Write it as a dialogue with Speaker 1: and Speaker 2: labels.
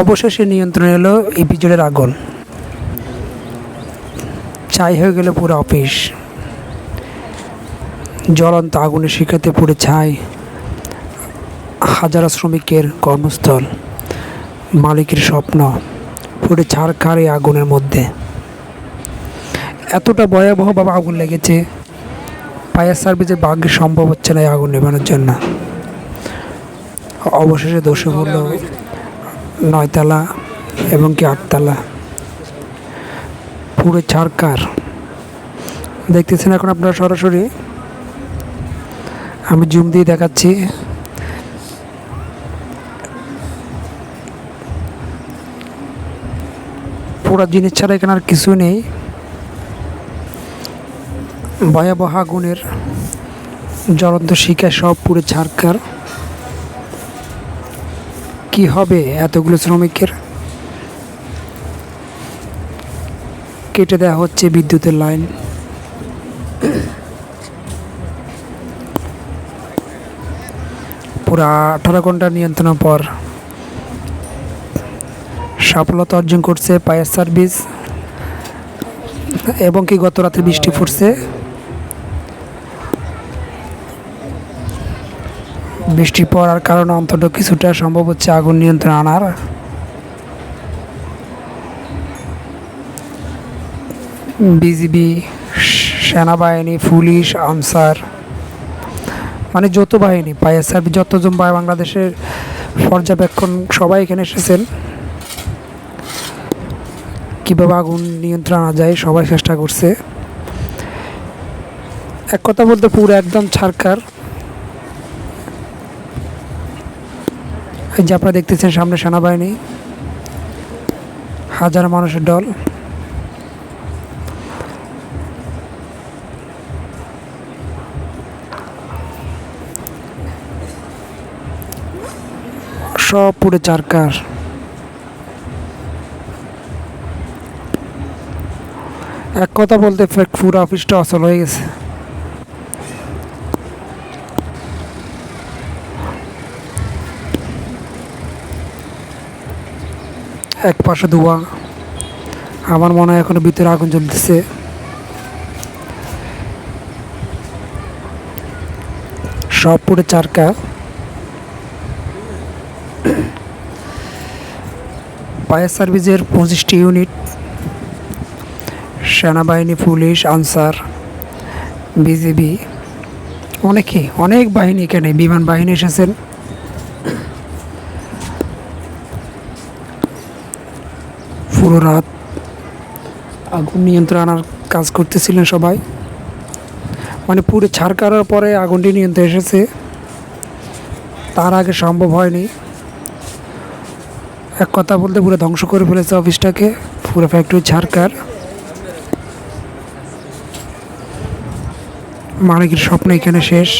Speaker 1: অবশেষে নিয়ন্ত্রণ এলো এই বিজলের আগুন ছাই হয়ে গেল পুরো অফিস। জ্বলন্ত আগুনের শিখাতে পুড়ে ছাই হাজারো শ্রমিকের কর্মস্থল, মালিকের স্বপ্ন পুরো ছাড়খার এই আগুনের মধ্যে। এতটা ভয়াবহভাবে আগুন লেগেছে, ফায়ার সার্ভিসের ভাগ্যে সম্ভব হচ্ছে না এই আগুন নেভানোর জন্য। অবশেষে দোষে পড়ল নয়তলা এবং কি আটতলা। পুরো ছাড়কার দেখতেছেন এখন আপনারা সরাসরি। আমি জুম দিয়ে দেখাচ্ছি। পুরো জিনিস ছাড়া এখানে আর কিছু নেই। ভয়াবহ আগুনের জ্বলন্ত শিকায় সব পুরো ছাড়কার কি হবে এতগুলো শ্রমিকের? কেটে দেওয়া হচ্ছে বিদ্যুতের লাইন। পুরো আঠারো ঘণ্টা নিয়ন্ত্রণের পর সফলতা অর্জন করছে ফায়ার সার্ভিস। এবং কি গত রাতে বৃষ্টি পড়ছে? বৃষ্টি পড়ার কারণে অন্তত কিছুটা সম্ভব হচ্ছে আগুন নিয়ন্ত্রণ আনার। বিজিবি, সেনাবাহিনী, পুলিশ, আনসার মানে যত বাহিনী, ফায়ার সার্ভিস, যতজন বা বাংলাদেশের পর্যবেক্ষণ, সবাই এখানে এসেছেন। কীভাবে আগুন নিয়ন্ত্রণ আনা যায়, সবাই চেষ্টা করছে। এক কথা বলতে পুরো একদম ছাড়কার এই যে আপনারা দেখতেছেন সামনে সেনাবাহিনী, হাজার মানুষের দল। সব পুরো চারকার। এক কথা বলতে পুরো অফিসটা অচল হয়ে গেছে। এক পাশে ধোয়া। আমার মনে হয় এখনও ভিতরে আগুন জ্বলতেছে। সব পুরো চারকা। ফায়ার সার্ভিসের পঁচিশটি ইউনিট, সেনাবাহিনী, পুলিশ, আনসার, বিজিবি, অনেকে, অনেক বাহিনী এখানে, বিমান বাহিনী এসেছেন। পুরো রাত আগুন নিয়ন্ত্রণ আনার কাজ করতেছিলেন সবাই। মানে পুরো ছাড় করার পরে আগুনটি নিয়ন্ত্রণ এসেছে। তার আগে সম্ভব হয়নি। এক কথা বলতে পুরো ধ্বংস করে ফেলেছে অফিসটাকে। পুরো ফ্যাক্টরি ছাড়কার মালিকের স্বপ্ন এখানে শেষ।